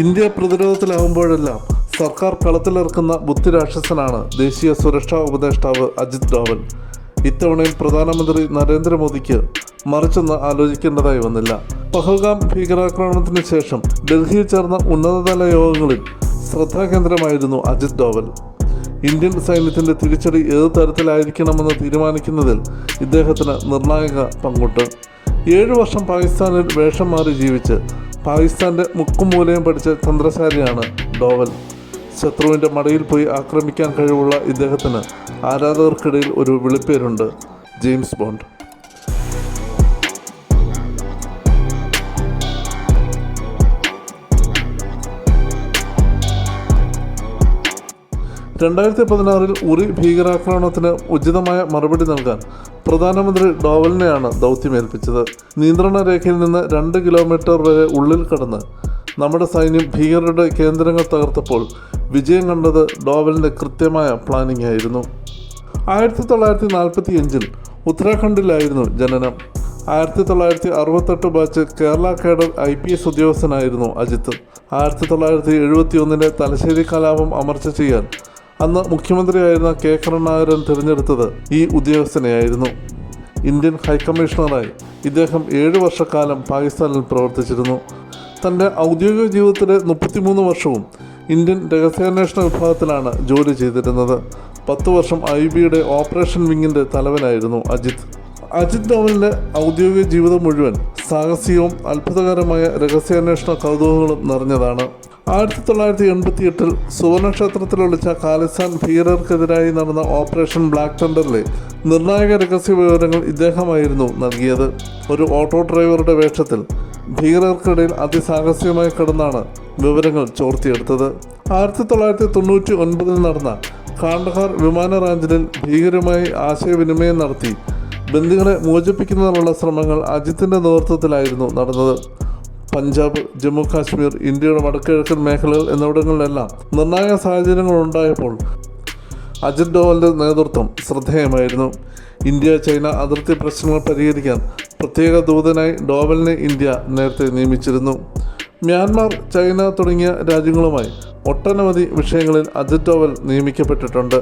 India പ്രതിരോധത്തിലാവുമ്പോഴെല്ലാം സർക്കാർ കളത്തിലിറക്കുന്ന ബുദ്ധിരാക്ഷസനാണ് ദേശീയ സുരക്ഷാ ഉപദേഷ്ടാവ് അജിത് ഡോവൽ. ഇത്തവണയും പ്രധാനമന്ത്രി നരേന്ദ്രമോദിക്ക് മറിച്ചൊന്ന് ആലോചിക്കേണ്ടതായി വന്നില്ല. പഹൽഗാം ഭീകരാക്രമണത്തിന് ശേഷം ഡൽഹിയിൽ ചേർന്ന ഉന്നതതല യോഗങ്ങളിൽ ശ്രദ്ധാകേന്ദ്രമായിരുന്നു അജിത് ഡോവൽ. ഇന്ത്യൻ സൈന്യത്തിന്റെ തിരിച്ചടി ഏത് തരത്തിലായിരിക്കണമെന്ന് തീരുമാനിക്കുന്നതിൽ ഇദ്ദേഹത്തിന് നിർണായക പങ്കുണ്ട്. ഏഴു വർഷം പാകിസ്ഥാനിൽ വേഷം മാറി ജീവിച്ച് പാകിസ്ഥാന്റെ മുക്കും മൂലയും പഠിച്ച തന്ത്രശാലിയാണ് ഡോവൽ. ശത്രുവിന്റെ മടയിൽ പോയി ആക്രമിക്കാൻ കഴിവുള്ള ഇദ്ദേഹത്തിന് ആരാധകർക്കിടയിൽ ഒരു വിളിപ്പേരുണ്ട്. James Bond. രണ്ടായിരത്തി പതിനാറിൽ ഉറി ഭീകരാക്രമണത്തിന് ഉചിതമായ മറുപടി നൽകാൻ പ്രധാനമന്ത്രി ഡോവലിനെയാണ് ദൗത്യമേൽപ്പിച്ചത്. നിയന്ത്രണ രേഖയിൽ നിന്ന് രണ്ട് കിലോമീറ്റർ വരെ ഉള്ളിൽ കടന്ന് നമ്മുടെ സൈന്യം ഭീകരരുടെ കേന്ദ്രങ്ങൾ തകർത്തപ്പോൾ വിജയം കണ്ടത് ഡോവലിന്റെ കൃത്യമായ പ്ലാനിംഗ് ആയിരുന്നു. ആയിരത്തി തൊള്ളായിരത്തി നാൽപ്പത്തി അഞ്ചിൽ ഉത്തരാഖണ്ഡിലായിരുന്നു ജനനം. ആയിരത്തി തൊള്ളായിരത്തി അറുപത്തെട്ട് batch Kerala cadre I P S ഉദ്യോഗസ്ഥനായിരുന്നു Ajith. ആയിരത്തി തൊള്ളായിരത്തി എഴുപത്തി ഒന്നിലെ തലശ്ശേരി കലാപം അമർച്ച ചെയ്യാൻ അന്ന് മുഖ്യമന്ത്രിയായിരുന്ന കെ. കരുണാകരൻ തിരഞ്ഞെടുത്തത് ഈ ഉദ്യോഗസ്ഥനെയായിരുന്നു. ഇന്ത്യൻ ഹൈക്കമ്മീഷണറായി ഇദ്ദേഹം ഏഴു വർഷക്കാലം പാകിസ്ഥാനിൽ പ്രവർത്തിച്ചിരുന്നു. തന്റെ ഔദ്യോഗിക ജീവിതത്തിലെ മുപ്പത്തിമൂന്ന് വർഷവും ഇന്ത്യൻ രഹസ്യാന്വേഷണ വിഭാഗത്തിലാണ് ജോലി ചെയ്തിരുന്നത്. പത്ത് വർഷം ഐ ബിയുടെ ഓപ്പറേഷൻ വിങ്ങിന്റെ തലവനായിരുന്നു അജിത്. അജിത് ഡോവലിന്റെ ഔദ്യോഗിക ജീവിതം മുഴുവൻ സാഹസികവും അത്ഭുതകരമായ രഹസ്യാന്വേഷണ കൗതുകങ്ങളും നിറഞ്ഞതാണ്. ആയിരത്തി തൊള്ളായിരത്തി എൺപത്തി എട്ടിൽ സുവർണക്ഷേത്രത്തിൽ ഒളിച്ച ഖാലിസ്ഥാൻ ഭീകരർക്കെതിരായി നടന്ന ഓപ്പറേഷൻ ബ്ലാക്ക് തണ്ടറിലെ നിർണായക രഹസ്യ വിവരങ്ങൾ ഇദ്ദേഹമായിരുന്നു നൽകിയത്. ഒരു ഓട്ടോ ഡ്രൈവറുടെ വേഷത്തിൽ ഭീകരർക്കിടയിൽ അതിസാഹസികമായി കിടന്നാണ് വിവരങ്ങൾ ചോർത്തിയെടുത്തത്. ആയിരത്തി തൊള്ളായിരത്തി തൊണ്ണൂറ്റി ഒൻപതിൽ നടന്ന കാണ്ഡഹാർ വിമാന റാഞ്ചിലിൽ ഭീകരമായി ആശയവിനിമയം നടത്തി ബന്ദികളെ മോചിപ്പിക്കുന്നതിനുള്ള ശ്രമങ്ങൾ അജിത്തിന്റെ നേതൃത്വത്തിലായിരുന്നു നടന്നത്. പഞ്ചാബ് ജമ്മു കാശ്മീർ ഇന്ത്യയുടെ വടക്കിഴക്കൻ മേഖലകൾ എന്നിവിടങ്ങളിലെല്ലാം നിർണായക സാഹചര്യങ്ങൾ ഉണ്ടായപ്പോൾ അജിത് ഡോവലിന്റെ നേതൃത്വം ശ്രദ്ധേയമായിരുന്നു. ഇന്ത്യ ചൈന അതിർത്തി പ്രശ്നങ്ങൾ പരിഹരിക്കാൻ പ്രത്യേക ദൂതനായി ഡോവലിനെ ഇന്ത്യ നേരത്തെ നിയമിച്ചിരുന്നു. മ്യാൻമാർ ചൈന തുടങ്ങിയ രാജ്യങ്ങളുമായി ഒട്ടനവധി വിഷയങ്ങളിൽ അജിത് ഡോവൽ നിയമിക്കപ്പെട്ടിട്ടുണ്ട്.